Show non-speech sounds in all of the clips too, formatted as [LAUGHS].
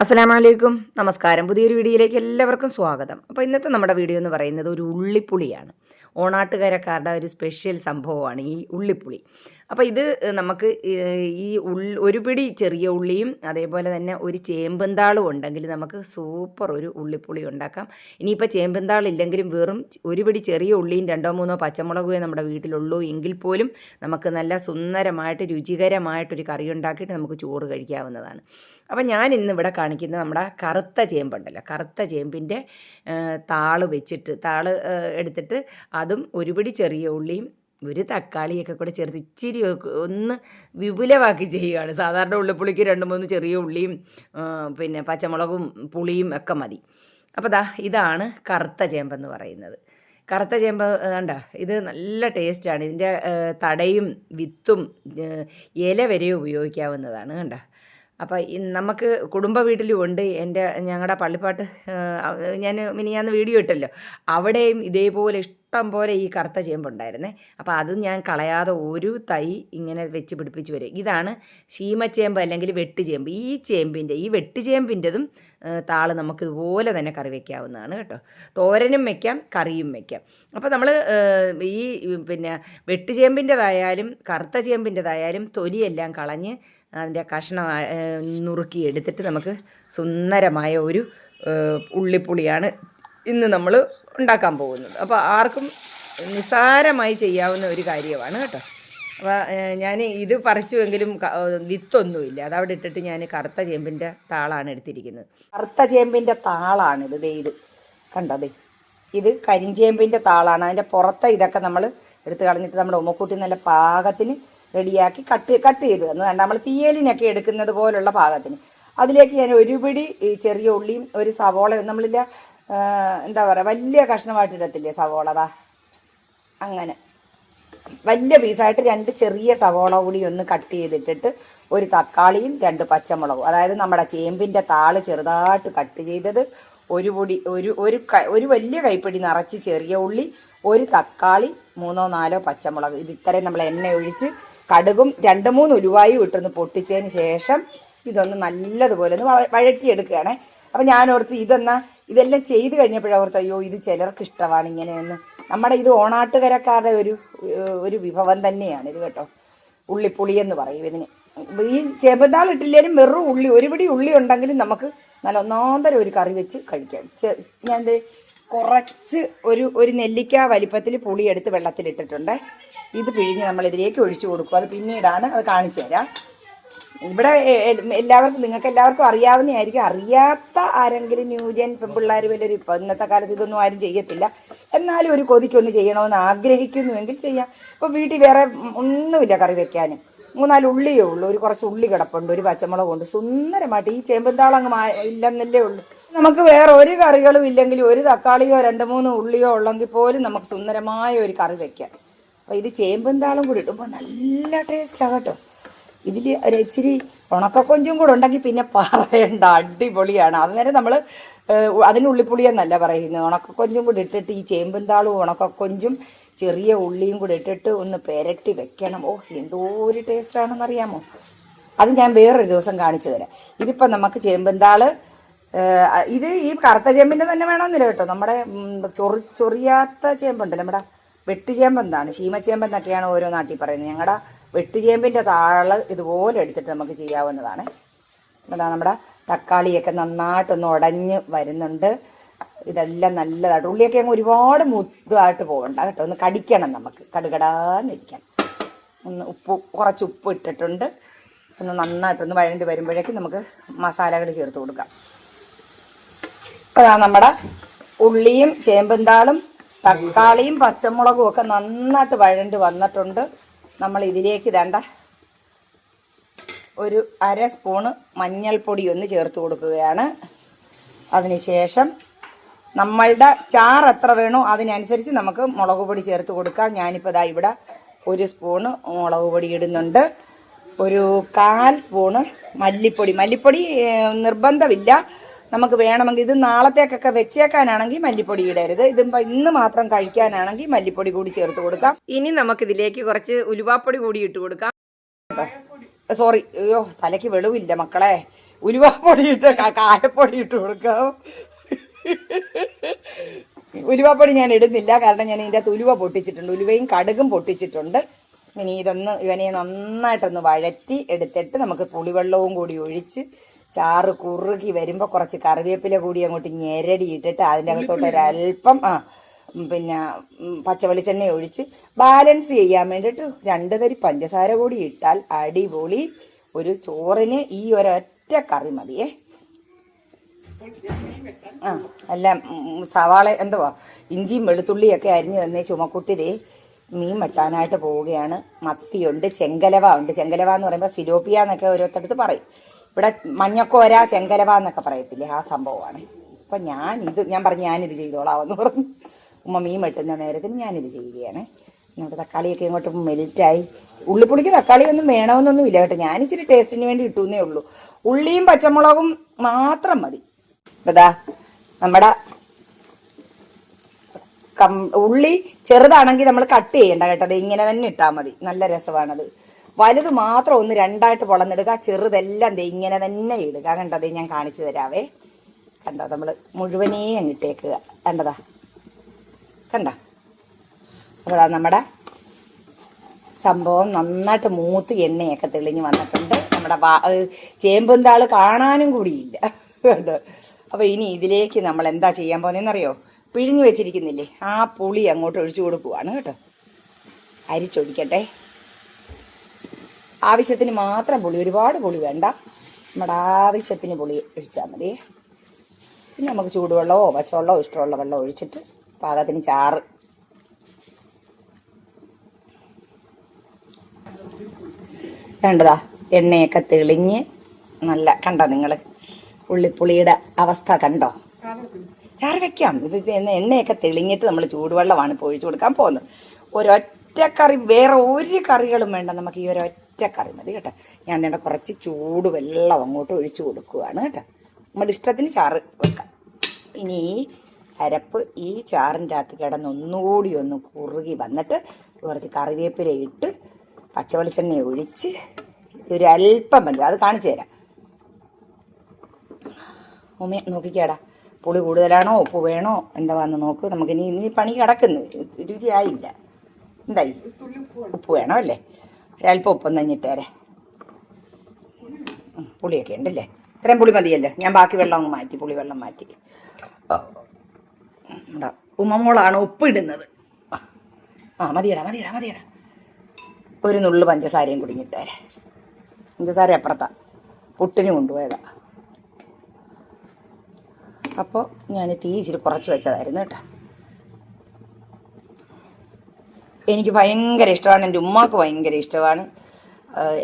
അസ്സലാമലൈക്കും. നമസ്കാരം. പുതിയൊരു വീഡിയോയിലേക്ക് എല്ലാവർക്കും സ്വാഗതം. അപ്പോൾ ഇന്നത്തെ നമ്മുടെ വീഡിയോ എന്ന് പറയുന്നത് ഒരു ഉള്ളിപ്പുളിയാണ്. ഓണാട്ടുകാരക്കാരുടെ ഒരു സ്പെഷ്യൽ സംഭവമാണ് ഈ ഉള്ളിപ്പുളി. അപ്പോൾ ഇത് നമുക്ക് ഈ ഉള്ളി ഒരു പിടി ചെറിയ ഉള്ളിയും അതേപോലെ തന്നെ ഒരു ചേമ്പന്താളും ഉണ്ടെങ്കിൽ നമുക്ക് സൂപ്പർ ഒരു ഉള്ളിപ്പുളി ഉണ്ടാക്കാം. ഇനിയിപ്പോൾ ചേമ്പന്താൾ ഇല്ലെങ്കിലും വെറും ഒരു പിടി ചെറിയ ഉള്ളിയും രണ്ടോ മൂന്നോ പച്ചമുളകുമേ നമ്മുടെ വീട്ടിലുള്ളൂ എങ്കിൽ പോലും നമുക്ക് നല്ല സുന്ദരമായിട്ട് രുചികരമായിട്ടൊരു കറി ഉണ്ടാക്കിയിട്ട് നമുക്ക് ചോറ് കഴിക്കാവുന്നതാണ്. അപ്പോൾ ഞാൻ ഇന്ന് ഇവിടെ കാണിക്കുന്നത് നമ്മുടെ കറുത്ത ചേമ്പുണ്ടല്ലോ. കറുത്ത ചേമ്പിന്റെ താൾ വെച്ചിട്ട് താൾ എടുത്തിട്ട് അതും ഒരുപിടി ചെറിയ ഉള്ളിയും ഒരു തക്കാളിയൊക്കെ കൂടെ ചേർത്ത് ഇച്ചിരി ഒന്ന് വിപുലമാക്കി ചെയ്യുകയാണ് സാധാരണ ഉള്ളിപ്പുളിക്ക് രണ്ട് മൂന്ന് ചെറിയ ഉള്ളിയും പിന്നെ പച്ചമുളകും പുളിയും ഒക്കെ മതി. അപ്പോൾ ദാ ഇതാണ് കറുത്ത ചേമ്പെന്ന് പറയുന്നത്. കറുത്ത ചേമ്പ് കണ്ട? ഇത് നല്ല ടേസ്റ്റാണ്. ഇതിന്റെ തടയും വിത്തും ഇല വരെ ഉപയോഗിക്കാവുന്നതാണ് കണ്ട? അപ്പോൾ നമുക്ക് കുടുംബ വീട്ടിലും ഉണ്ട്. എന്റെ ഞങ്ങളുടെ പള്ളിപ്പാട്ട് ഞാൻ മിനിയാന്ന് വീഡിയോ ഇട്ടല്ലോ. അവിടെയും ഇതേപോലെ ഇഷ്ടം പോലെ ഈ കറുത്ത ചേമ്പുണ്ടായിരുന്നേ അപ്പോൾ അത് ഞാൻ കളയാതെ ഒരു തൈ ഇങ്ങനെ വെച്ച് പിടിപ്പിച്ച് വരും. ഇതാണ് ശീമച്ചേമ്പ് അല്ലെങ്കിൽ വെട്ടുചേമ്പ് ഈ ചേമ്പിന്റെ ഈ വെട്ടുചേമ്പിന്റെതും താൾ നമുക്ക് ഇതുപോലെ തന്നെ കറി വയ്ക്കാവുന്നതാണ് കേട്ടോ. തോരനും വയ്ക്കാം കറിയും വയ്ക്കാം അപ്പോൾ നമ്മൾ ഈ പിന്നെ വെട്ടുചേമ്പിന്റെതായാലും കറുത്ത ചേമ്പിന്റെതായാലും തൊലിയെല്ലാം കളഞ്ഞ് അതിന്റെ കഷ്ണം നുറുക്കി എടുത്തിട്ട് നമുക്ക് സുന്ദരമായ ഒരു ഉള്ളിപ്പുളിയാണ് ഇന്ന് നമ്മൾ ഉണ്ടാക്കാൻ പോകുന്നത്. അപ്പോൾ ആർക്കും നിസ്സാരമായി ചെയ്യാവുന്ന ഒരു കാര്യമാണ് കേട്ടോ. അപ്പോൾ ഞാൻ ഇത് പറിച്ചുവെങ്കിലും വിത്തൊന്നുമില്ല. അതവിടെ ഇട്ടിട്ട് ഞാൻ കറുത്ത ചേമ്പിന്റെ താളാണ് എടുത്തിരിക്കുന്നത്. കറുത്ത ചേമ്പിന്റെ താളാണിത് ദേ ഇത്. കണ്ടോ ദേ? ഇത് കരിഞ്ചേമ്പിന്റെ താളാണ്. അതിന്റെ പുറത്തെ ഇതൊക്കെ നമ്മൾ എടുത്ത് കളഞ്ഞിട്ട് നമ്മുടെ ഉമ്മക്കൂട്ടി നല്ല പാകത്തിന് റെഡിയാക്കി കട്ട് കട്ട് ചെയ്ത് തന്നു. നമ്മൾ തീയലിനൊക്കെ എടുക്കുന്നത് പോലുള്ള പാകത്തിന്. അതിലേക്ക് ഞാൻ ഒരു പിടി ചെറിയ ഉള്ളിയും ഒരു സവോളയും നമ്മളില്ല എന്താ പറയുക വലിയ കഷ്ണമായിട്ടിടത്തില്ലേ സവോളത അങ്ങനെ. വലിയ പീസായിട്ട് രണ്ട് ചെറിയ സവോള കൂടി ഒന്ന് കട്ട് ചെയ്തിട്ടിട്ട് ഒരു തക്കാളിയും രണ്ട് പച്ചമുളകും. അതായത് നമ്മുടെ ചേമ്പിന്റെ താൾ ചെറുതായിട്ട് കട്ട് ചെയ്തത് ഒരു പൊടി ഒരു ഒരു ഒരു വലിയ കൈപ്പിടി നിറച്ച് ചെറിയ ഉള്ളി ഒരു തക്കാളി മൂന്നോ നാലോ പച്ചമുളക്. ഇത് ഇത്രയും നമ്മൾ എണ്ണ ഒഴിച്ച് കടുകും രണ്ട് മൂന്ന് ഉരുവായും ഇട്ടൊന്ന് പൊട്ടിച്ചതിന് ശേഷം ഇതൊന്ന് നല്ലതുപോലെ ഒന്ന് വഴ- വഴറ്റിയെടുക്കുകയാണേ. അപ്പം ഞാൻ ഓർത്ത് ഇതെന്നാ ഇതെല്ലാം ചെയ്ത് കഴിഞ്ഞപ്പോഴാണ് ഓർത്ത് അയ്യോ ഇത് ചിലർക്ക് ഇഷ്ടമാണ് ഇങ്ങനെയെന്ന്. നമ്മുടെ ഇത് ഓണാട്ടുകരക്കാരുടെ ഒരു ഒരു വിഭവം തന്നെയാണ് ഇത് കേട്ടോ. ഉള്ളിപ്പുളി എന്ന് പറയും ഇതിന്. ഈ ചെബന്താൾ ഇട്ടില്ലേലും വെറും ഉള്ളി ഒരു പിടി ഉള്ളി ഉണ്ടെങ്കിലും നമുക്ക് നല്ല ഒന്നാന്തരം ഒരു കറി വെച്ച് കഴിക്കാം. ഞാൻ കുറച്ച് ഒരു ഒരു നെല്ലിക്ക വലിപ്പത്തിൽ പുളി എടുത്ത് വെള്ളത്തിലിട്ടിട്ടുണ്ട്. ഇത് പിഴിഞ്ഞ് നമ്മൾ ഇതിലേക്ക് ഒഴിച്ചു കൊടുക്കും. അത് പിന്നീടാണ് അത് കാണിച്ചു തരാം. ഇവിടെ എല്ലാവർക്കും നിങ്ങൾക്ക് എല്ലാവർക്കും അറിയാവുന്നതായിരിക്കും അറിയാത്ത ആരെങ്കിലും ന്യൂജൻ പെൺപിള്ളേർ വലിയൊരു ഇപ്പം ഇന്നത്തെ കാലത്ത് ഇതൊന്നും ആരും ചെയ്യത്തില്ല. എന്നാലും ഒരു കൊതിക്കൊന്ന് ചെയ്യണമെന്ന് ആഗ്രഹിക്കുന്നുവെങ്കിൽ ചെയ്യാം. ഇപ്പോൾ വീട്ടിൽ വേറെ ഒന്നുമില്ല കറി വെക്കാൻ മൂന്നാൽ ഉള്ളിയേ ഉള്ളൂ. ഒരു കുറച്ച് ഉള്ളി കിടപ്പുണ്ട് ഒരു പച്ചമുളക് ഉണ്ട്. സുന്ദരമായിട്ട് ഈ ചേമ്പന്താളം അങ്ങ് മാ- ഇല്ലെന്നല്ലേ ഉള്ളൂ. നമുക്ക് വേറെ ഒരു കറികളും ഇല്ലെങ്കിൽ ഒരു തക്കാളിയോ രണ്ട് മൂന്ന് ഉള്ളിയോ ഉള്ളെങ്കിൽ പോലും നമുക്ക് സുന്ദരമായ ഒരു കറി വെക്കാം. അപ്പോൾ ഇത് ചേമ്പന്താളം കൂടി ഇടുമ്പോൾ നല്ല ടേസ്റ്റ് കേട്ടോ. ഇതിൽ ഒരു ഇച്ചിരി ഉണക്കക്കൊഞ്ചും കൂടെ ഉണ്ടെങ്കിൽ പിന്നെ പറയണ്ട അടിപൊളിയാണ്. അന്നേരം നമ്മൾ അതിന് ഉള്ളിപ്പുളി പറയുന്നത്. ഉണക്കക്കൊഞ്ചും കൂടി ഇട്ടിട്ട് ഈ ചേമ്പുംതാളും ഉണക്കക്കൊഞ്ചും ചെറിയ ഉള്ളിയും കൂടി ഇട്ടിട്ട് ഒന്ന് പെരട്ടി വെക്കണം. ഓ എന്തോ ഒരു ടേസ്റ്റാണെന്ന് അറിയാമോ അത് ഞാൻ വേറൊരു ദിവസം കാണിച്ചു തരാം. ഇതിപ്പോൾ നമുക്ക് ചേമ്പുംതാൾ ഏഹ്, ഇത് ഈ കറുത്ത ചേമ്പിന്റെ തന്നെ വേണമെന്നില്ല കേട്ടോ. നമ്മുടെ ചൊറി ചൊറിയാത്ത ചേമ്പുണ്ടല്ലോ. നമ്മുടെ വെട്ടുചേമ്പെന്താണ് ശീമച്ചേമ്പെന്നൊക്കെയാണ് ഓരോ നാട്ടിൽ പറയുന്നത്. ഞങ്ങളുടെ വെട്ടുചേമ്പിന്റെ താൾ ഇതുപോലെ എടുത്തിട്ട് നമുക്ക് ചെയ്യാവുന്നതാണ്. അതാ നമ്മുടെ തക്കാളിയൊക്കെ നന്നായിട്ടൊന്ന് ഉടഞ്ഞ് വരുന്നുണ്ട്. ഇതെല്ലാം നല്ലതായിട്ട് ഉള്ളിയൊക്കെ അങ്ങ് ഒരുപാട് മുത്തായിട്ട് പോകണ്ട കേട്ടോ. ഒന്ന് കടിക്കണം നമുക്ക്. കടുകടാന്നിരിക്കണം. ഒന്ന് ഉപ്പ് കുറച്ച് ഉപ്പ് ഇട്ടിട്ടുണ്ട്. ഒന്ന് നന്നായിട്ടൊന്ന് വഴണ്ടി വരുമ്പോഴേക്കും നമുക്ക് മസാലകൾ ചേർത്ത് കൊടുക്കാം. അതാ നമ്മുടെ ഉള്ളിയും ചേമ്പന്താളും തക്കാളിയും പച്ചമുളകും ഒക്കെ നന്നായിട്ട് വഴണ്ടി വന്നിട്ടുണ്ട്. നമ്മൾ ഇതിലേക്ക് ഇതണ്ട ഒരു അര സ്പൂണ് മഞ്ഞൾപ്പൊടി ഒന്ന് ചേർത്ത് കൊടുക്കുകയാണ്. അതിനുശേഷം നമ്മളുടെ ചാർ എത്ര വേണോ അതിനനുസരിച്ച് നമുക്ക് മുളക് പൊടി ചേർത്ത് കൊടുക്കാം. ഞാനിപ്പോൾ ദാ ഇവിടെ ഒരു സ്പൂണ് മുളക് പൊടി ഇടുന്നുണ്ട്. ഒരു കാൽ സ്പൂണ് മല്ലിപ്പൊടി. മല്ലിപ്പൊടി നിർബന്ധമില്ല. നമുക്ക് വേണമെങ്കിൽ ഇത് നാളത്തേക്കൊക്കെ വെച്ചേക്കാനാണെങ്കിൽ മല്ലിപ്പൊടി ഇടരുത്. ഇത് ഇന്ന് മാത്രം കഴിക്കാനാണെങ്കിൽ മല്ലിപ്പൊടി കൂടി ചേർത്ത് കൊടുക്കാം. ഇനി നമുക്ക് ഇതിലേക്ക് കുറച്ച് ഉലുവാപ്പൊടി കൂടി ഇട്ട് കൊടുക്കാം. സോറി അയ്യോ തലയ്ക്ക് വെളിവില്ല മക്കളെ. ഉലുവാപ്പൊടി ഇട്ട് കായപ്പൊടി ഇട്ട് കൊടുക്കാം. ഉലുവാപ്പൊടി ഞാൻ ഇടുന്നില്ല. കാരണം ഞാൻ ഇതിന്റെ അകത്ത് ഉലുവ പൊട്ടിച്ചിട്ടുണ്ട്. ഉലുവയും കടുകും പൊട്ടിച്ചിട്ടുണ്ട്. ഇനി ഇതൊന്ന് ഇവനെ നന്നായിട്ടൊന്ന് വഴറ്റി എടുത്തിട്ട് നമുക്ക് പുളിവെള്ളവും കൂടി ഒഴിച്ച് ചാറ് കുറുക്കി വരുമ്പോൾ കുറച്ച് കറിവേപ്പില കൂടി അങ്ങോട്ട് ഞെരടി ഇട്ടിട്ട് അതിന്റെ അകത്തോട്ട് ഒരല്പം ആ പിന്നെ പച്ചവെളിച്ചെണ്ണ ഒഴിച്ച് ബാലൻസ് ചെയ്യാൻ വേണ്ടിയിട്ട് രണ്ട് തരി പഞ്ചസാര കൂടി ഇട്ടാൽ അടിപൊളി ഒരു ചോറിന് ഈ ഒരൊറ്റ കറി മതിയേ. ആ അല്ല സവാള എന്തുവാ ഇഞ്ചിയും വെളുത്തുള്ളിയൊക്കെ അരിഞ്ഞു തന്നെ ചുമക്കുട്ടിതേ മീൻ വെട്ടാനായിട്ട് പോവുകയാണ്. മത്തിയുണ്ട് ചെങ്കലവ ഉണ്ട്. ചെങ്കലവ എന്ന് പറയുമ്പോൾ സിലോപ്പിയ എന്നൊക്കെ ഓരോരുത്തടുത്ത് പറയും. ഇവിടെ മഞ്ഞക്കോര ചെങ്കലവ എന്നൊക്കെ പറയത്തില്ലേ ആ സംഭവമാണ്. അപ്പം ഞാൻ ഇത് ഞാൻ പറഞ്ഞു ഞാനിത് ചെയ്തോളാം എന്ന് പറഞ്ഞു. ഉമ്മ മീൻ വെട്ടുന്ന നേരത്തിന് ഞാനിത് ചെയ്യുകയാണ്. നമ്മുടെ തക്കാളിയൊക്കെ ഇങ്ങോട്ട് മെൽറ്റായി. ഉള്ളിപ്പുളിക്ക് തക്കാളി ഒന്നും വേണമെന്നൊന്നും ഇല്ല കേട്ടോ. ഞാൻ ഇച്ചിരി ടേസ്റ്റിന് വേണ്ടി ഇട്ടുന്നേ ഉള്ളൂ. ഉള്ളിയും പച്ചമുളകും മാത്രം മതി. ഇതാ നമ്മുടെ ഉള്ളി ചെറുതാണെങ്കിൽ നമ്മൾ കട്ട് ചെയ്യണ്ട കേട്ടോ. അത് ഇങ്ങനെ തന്നെ ഇട്ടാൽ മതി. നല്ല രസമാണത്. വലുത് മാത്രം ഒന്ന് രണ്ടായിട്ട് പൊളന്നിടുക ചെറുതെല്ലാം ദേ ഇങ്ങനെ തന്നെ ഇടുക. കണ്ടതേ ഞാൻ കാണിച്ചു തരാവേ. കണ്ടോ? നമ്മൾ മുഴുവനേ അങ്ങ് ഇട്ടേക്കുക. കണ്ടതാ? കണ്ട? അപ്പോൾ നമ്മുടെ സംഭവം. നന്നായിട്ട് മൂത്ത് എണ്ണയൊക്കെ തെളിഞ്ഞ് വന്നിട്ടുണ്ട്. നമ്മുടെ ഏഹ് കാണാനും കൂടിയില്ല. കണ്ടോ? അപ്പോൾ ഇനി ഇതിലേക്ക് നമ്മൾ എന്താ ചെയ്യാൻ പോകുന്നതെന്നറിയോ? പിഴിഞ്ഞ് വെച്ചിരിക്കുന്നില്ലേ? ആ പുളി അങ്ങോട്ട് ഒഴിച്ചു കൊടുക്കുവാണ് കേട്ടോ. അരിച്ചൊഴിക്കട്ടെ. ആവശ്യത്തിന് മാത്രം പുളി ഒരുപാട് പുളി വേണ്ട. നമ്മുടെ ആവശ്യത്തിന് പുളി ഒഴിച്ചാൽ മതി. പിന്നെ നമുക്ക് ചൂടുവെള്ളമോ പച്ചവെള്ളമോ ഇഷ്ടമുള്ള വെള്ളം ഒഴിച്ചിട്ട് പാകത്തിന് ചാറ്. കണ്ടതാ എണ്ണയൊക്കെ തെളിഞ്ഞ് നല്ല കണ്ടോ നിങ്ങൾ ഉള്ളിപ്പുളിയുടെ അവസ്ഥ കണ്ടോ? ചാറ് വെക്കാം. ഇത് ഇത് എണ്ണ- എണ്ണയൊക്കെ തെളിഞ്ഞിട്ട് നമ്മൾ ചൂടുവെള്ളമാണ് ഇപ്പോൾ ഒഴിച്ചു കൊടുക്കാൻ പോകുന്നത്. ഒരൊറ്റ കറി വേറെ ഒരു കറികളും വേണ്ട നമുക്ക് ഈ ഒരൊറ്റ കറി മതി കേട്ടോ. ഞാൻ വേണ്ട കുറച്ച് ചൂട് വെള്ളം അങ്ങോട്ട് ഒഴിച്ചു കൊടുക്കുകയാണ് കേട്ടോ. നമ്മുടെ ഇഷ്ടത്തിന് ചാറ് വെക്കാം. ഇനി അരപ്പ് ഈ ചാറിന്റെ അകത്ത് കിടന്ന് ഒന്നുകൂടി ഒന്ന് കുറുകി വന്നിട്ട് കുറച്ച് കറിവേപ്പില ഇട്ട് പച്ചവെളിച്ചെണ്ണ ഒഴിച്ച് ഒരു അല്പം മതി. അത് കാണിച്ചു തരാം. ഉമ്മ നോക്കിക്കേടാ. പുളി കൂടുതലാണോ? ഉപ്പ് വേണോ? എന്താ വന്ന് നോക്ക്. നമുക്കിനി ഇനി പണി കിടക്കുന്നു. രുചിയായില്ല. എന്തായി? ഉപ്പ് വേണം അല്ലേ? ഒരല്പം ഉപ്പൊന്ന് തന്നിട്ടേരെ പുളിയൊക്കെ ഉണ്ടല്ലേ? ഇത്രയും പുളി മതിയല്ലോ. ഞാൻ ബാക്കി വെള്ളം അങ്ങ് മാറ്റി പുളി വെള്ളം മാറ്റി. ഉമ്മമോളാണ് ഉപ്പ് ഇടുന്നത് ആ മതിയടാ മതിയടാ മതിയടാ. ഒരു നുള്ളു പഞ്ചസാരയും കുടുങ്ങിട്ടേരെ പഞ്ചസാര അപ്പുറത്താ. പുട്ടിന് കൊണ്ടുപോയതാ. അപ്പോൾ ഞാൻ തീ ഇച്ചിരി കുറച്ച് വെച്ചതായിരുന്നു കേട്ടോ. എനിക്ക് ഭയങ്കര ഇഷ്ടമാണ്. എന്റെ ഉമ്മാക്ക് ഭയങ്കര ഇഷ്ടമാണ്.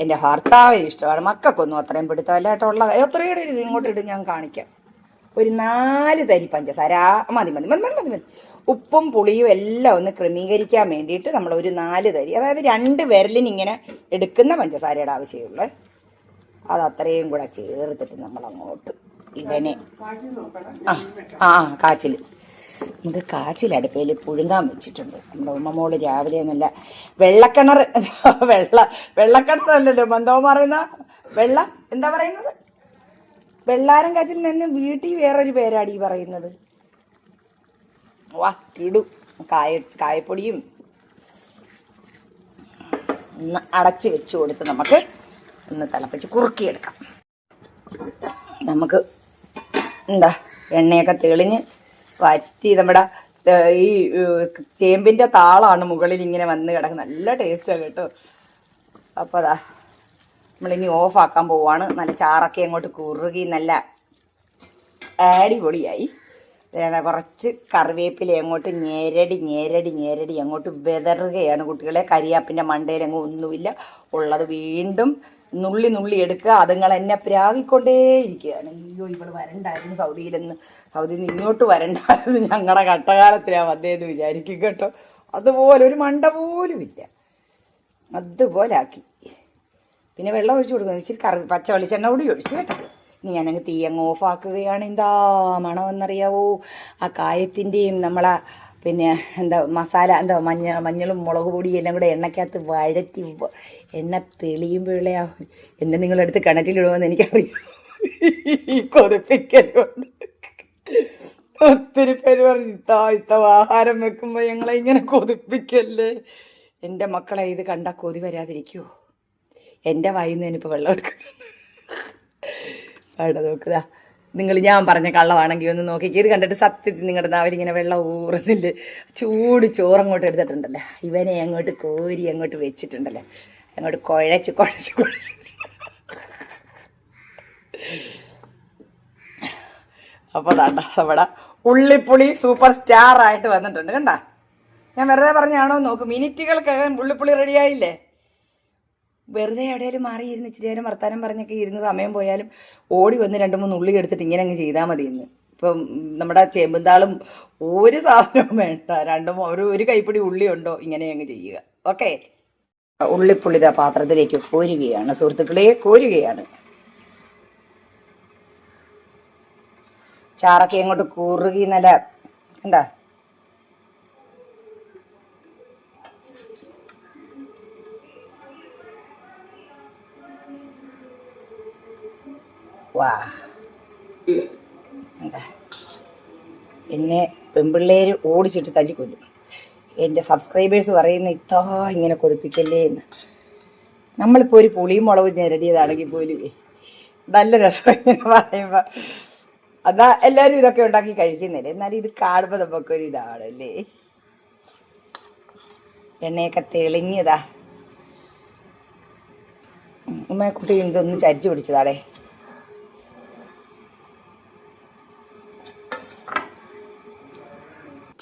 എന്റെ ഭർത്താവിന് ഇഷ്ടമാണ്. മക്കൾക്കൊന്നും അത്രയും പിടുത്തമല്ല കേട്ടോ ഉള്ള എത്രയുടെ ഇത് ഇങ്ങോട്ട് ഇടും ഞാൻ കാണിക്കാം. ഒരു നാല് തരി പഞ്ചസാര. മതി മതി മതി മതി മതി മതി. ഉപ്പും പുളിയും എല്ലാം ഒന്ന് ക്രമീകരിക്കാൻ വേണ്ടിയിട്ട് നമ്മൾ ഒരു നാല് തരി അതായത് രണ്ട് വിരലിന് ഇങ്ങനെ എടുക്കുന്ന പഞ്ചസാരയുടെ ആവശ്യമുള്ളത് അത് അത്രയും കൂടെ ചേർത്തിട്ട് നമ്മൾ അങ്ങോട്ട് ഇവനെ ആ ആ, കാച്ചിൽ നമുക്ക് കാച്ചിൽ അടുപ്പയിൽ പുഴുങ്ങാൻ വെച്ചിട്ടുണ്ട്. നമ്മുടെ ഉമ്മമോൾ രാവിലെ നല്ല വെള്ളക്കിണർ [LAUGHS] വെള്ള വെള്ളക്കിണറല്ലല്ലോ എന്തോ പറയുന്ന? വെള്ള എന്താ പറയുന്നത്? വെള്ളാരം കാച്ചിലിന് തന്നെ വീട്ടിൽ വേറൊരു പേരാടി പറയുന്നത്. വാ കിടു കായ കായപ്പൊടിയും ഒന്ന് അടച്ച് വെച്ച് കൊടുത്ത് നമുക്ക് ഒന്ന് തിളപ്പിച്ച് കുറുക്കിയെടുക്കാം. നമുക്ക് എന്താ എണ്ണയൊക്കെ തെളിഞ്ഞ് വറ്റി നമ്മുടെ ഈ ചേമ്പിന്റെ താളാണ് മുകളിൽ ഇങ്ങനെ വന്ന് കിടക്കുന്നത്. നല്ല ടേസ്റ്റാണ് കേട്ടോ. അപ്പോൾ അതാ നമ്മളിനി ഓഫാക്കാൻ പോവാണ്. നല്ല ചാറൊക്കെ അങ്ങോട്ട് കുറുകി നല്ല അടിപൊളിയായി. കുറച്ച് കറിവേപ്പില അങ്ങോട്ട് ഞെരടി ഞെരടി ഞെരടി അങ്ങോട്ട് വിതറുകയാണ് കുട്ടികളെ. കരിയാപ്പിന്റെ മണ്ടയിൽ അങ്ങ് ഒന്നുമില്ല. ഉള്ളത് വീണ്ടും നുള്ളി നുള്ളി എടുക്കുക. അതുങ്ങൾ എന്നെ പ്രാഗിക്കൊണ്ടേയിരിക്കുകയാണ് അയ്യോ ഇവൾ വരണ്ടായിരുന്നു സൗദിയിൽ നിന്ന്. സൗദിയിൽ നിന്ന് ഇങ്ങോട്ട് വരണ്ടായിരുന്നു. ഞങ്ങളുടെ കട്ടകാലത്തിലാണ് വന്നതെന്ന് വിചാരിക്കും കേട്ടോ. അതുപോലെ ഒരു മണ്ട പോലും ഇല്ല. അതുപോലെ ആക്കി പിന്നെ വെള്ളം ഒഴിച്ചു കൊടുക്കുന്നത് ഇച്ചിരി കറി പച്ച വെളിച്ചെണ്ണ കൂടി ഒഴിച്ച് കേട്ടോ. ഇനി ഞാനങ്ങ് തീയങ്ങ് ഓഫാക്കുകയാണ് എന്താ മണമെന്നറിയാവോ? ആ കായത്തിന്റെയും നമ്മളെ പിന്നെ എന്താ മസാല എന്താ മഞ്ഞ മഞ്ഞളും മുളക് പൊടിയും എല്ലാം കൂടെ എണ്ണയ്ക്കകത്ത് വഴറ്റി എണ്ണ തെളിയുമ്പോഴേ എന്നെ നിങ്ങളെടുത്ത് കിണറ്റിലിടുമെന്ന് എനിക്കറിയാം. കൊതിപ്പിക്കലുണ്ട് ഒത്തിരി പേര് പറഞ്ഞു ഇത്ത ഇത്ത ആഹാരം വെക്കുമ്പോൾ ഞങ്ങളെ ഇങ്ങനെ കൊതിപ്പിക്കല്ലേ? എന്റെ മക്കളെ ഇത് കണ്ട കൊതി വരാതിരിക്കുമോ എന്റെ വായിന്ന് നിന്ന് ഇപ്പോൾ വെള്ളം എടുക്കുന്നുണ്ട്. അവിടെ നോക്കുക നിങ്ങൾ ഞാൻ പറഞ്ഞ കള്ളമാണെങ്കിൽ ഒന്ന് നോക്കി. ഇത് കണ്ടിട്ട് സത്യത്തിൽ നിങ്ങളുടെ നാവിലിങ്ങനെ വെള്ളം ഊറുന്നില്ല? ചൂട് ചോറങ്ങോട്ട് എടുത്തിട്ടുണ്ടല്ലോ? ഇവനെ അങ്ങോട്ട് കോരി അങ്ങോട്ട് വെച്ചിട്ടുണ്ടല്ലോ? അങ്ങോട്ട് കുഴച്ച് കുഴച്ച് കുഴച്ച്. അപ്പോൾ ദാണ്ട നമ്മുടെ ഉള്ളിപ്പുളി സൂപ്പർ സ്റ്റാർ ആയിട്ട് വന്നിട്ടുണ്ട്. കണ്ട? ഞാൻ വെറുതെ പറഞ്ഞാണോ നോക്ക്. മിനിറ്റുകൾക്കകം ഉള്ളിപ്പുളി റെഡിയായില്ലേ വെറുതെ എവിടെയെങ്കിലും മാറി ഇരുന്ന് ഇച്ചിരി നേരം വർത്താനം പറഞ്ഞൊക്കെ ഇരുന്ന് സമയം പോയാലും ഓടി വന്ന് രണ്ട് മൂന്ന് ഉള്ളി എടുത്തിട്ട് ഇങ്ങനെ അങ്ങ് ചെയ്താൽ മതി എന്ന് ഇപ്പം നമ്മുടെ ചേമ്പുന്താളും ഒരു സാധനവും വേണ്ട. രണ്ടും ഒരു ഒരു കൈപ്പിടി ഉള്ളി ഉണ്ടോ ഇങ്ങനെ അങ്ങ് ചെയ്യുക. ഓക്കെ? ഉള്ളിപ്പുള്ളിത പാത്രത്തിലേക്ക് കോരുകയാണ്. സുഹൃത്തുക്കളെ കോരുകയാണ്. ചാറൊക്കെ അങ്ങോട്ട് കുറുകി നല്ല കണ്ടാ? വാ. എന്താ? എന്നെ പെമ്പിള്ളേര് ഓടിച്ചിട്ട് തല്ലിക്കൊല്ലും. എന്റെ സബ്സ്ക്രൈബേഴ്സ് പറയുന്ന ഇത്താ ഇങ്ങനെ കൊതിപ്പിക്കല്ലേ എന്ന്. നമ്മളിപ്പോൾ ഒരു പുളിയും മുളകും ഞെരടിയതാണെങ്കിൽ പോലും നല്ല രസം പറയുമ്പോൾ അതാ എല്ലാവരും ഇതൊക്കെ ഉണ്ടാക്കി കഴിക്കുന്നില്ലേ? എന്നാലും ഇത് കാണുമ്പോൾ നമുക്കൊരു ഇതാണല്ലേ? എണ്ണയൊക്കെ തെളിഞ്ഞതാ. ഉമ്മക്കുട്ടി ഇതൊന്ന് ചരിച്ചു പിടിച്ചതാടേ.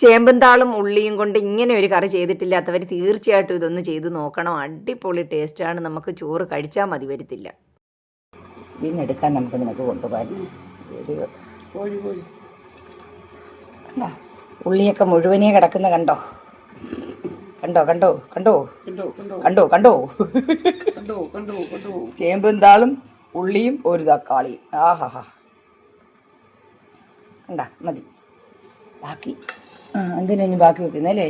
ചേമ്പന്താളും ഉള്ളിയും കൊണ്ട് ഇങ്ങനെ ഒരു കറി ചെയ്തിട്ടില്ലാത്തവർ തീർച്ചയായിട്ടും ഇതൊന്ന് ചെയ്ത് നോക്കണം. അടിപൊളി ടേസ്റ്റാണ് നമുക്ക് ചോറ് കഴിച്ചാൽ മതി വരത്തില്ല. ഇതിന്ന് നമുക്ക് നിനക്ക് കൊണ്ടുപോകാൻ ഉള്ളിയൊക്കെ മുഴുവനേ കിടക്കുന്ന കണ്ടോ? കണ്ടോ കണ്ടോ കണ്ടോ? കണ്ടോ കണ്ടോ? ചേമ്പും താളും ഉള്ളിയും ഒരു തക്കാളിയും. ആഹാഹാ. കണ്ട മതി. ബാക്കി ആ എന്തിനാ ഇനി ബാക്കി വെക്കുന്നല്ലേ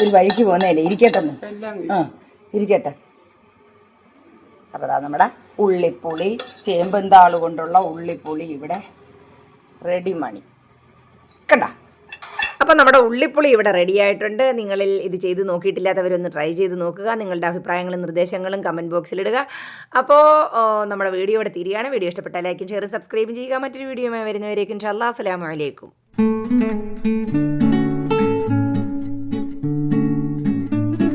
ഒരു വഴിക്ക് പോന്നല്ലേ ഇരിക്കട്ടെ ഒന്ന്. എല്ലാം ആ ഇരിക്കട്ടെ. അപ്പോൾ അതാ നമ്മുടെ ഉള്ളിപ്പുളി ചേമ്പന്താൾ കൊണ്ടുള്ള ഉള്ളിപ്പുളി ഇവിടെ റെഡി മണി. കണ്ട? അപ്പോൾ നമ്മുടെ ഉള്ളിപ്പുളി ഇവിടെ റെഡി ആയിട്ടുണ്ട്. നിങ്ങളിൽ ഇത് ചെയ്ത് നോക്കിയിട്ടില്ലാത്തവരൊന്ന് ട്രൈ ചെയ്ത് നോക്കുക. നിങ്ങളുടെ അഭിപ്രായങ്ങളും നിർദ്ദേശങ്ങളും കമന്റ് ബോക്സിലിടുക അപ്പോൾ നമ്മുടെ വീഡിയോ ഇവിടെ തിരിയാണ്. വീഡിയോ ഇഷ്ടപ്പെട്ടാൽ ലൈക്കും ഷെയറും സബ്സ്ക്രൈബും ചെയ്യുക. മറ്റൊരു വീഡിയോയുമായി വരുന്നവരേക്കും. ഷല്ലാ അസ്സലാമു അലൈക്കും.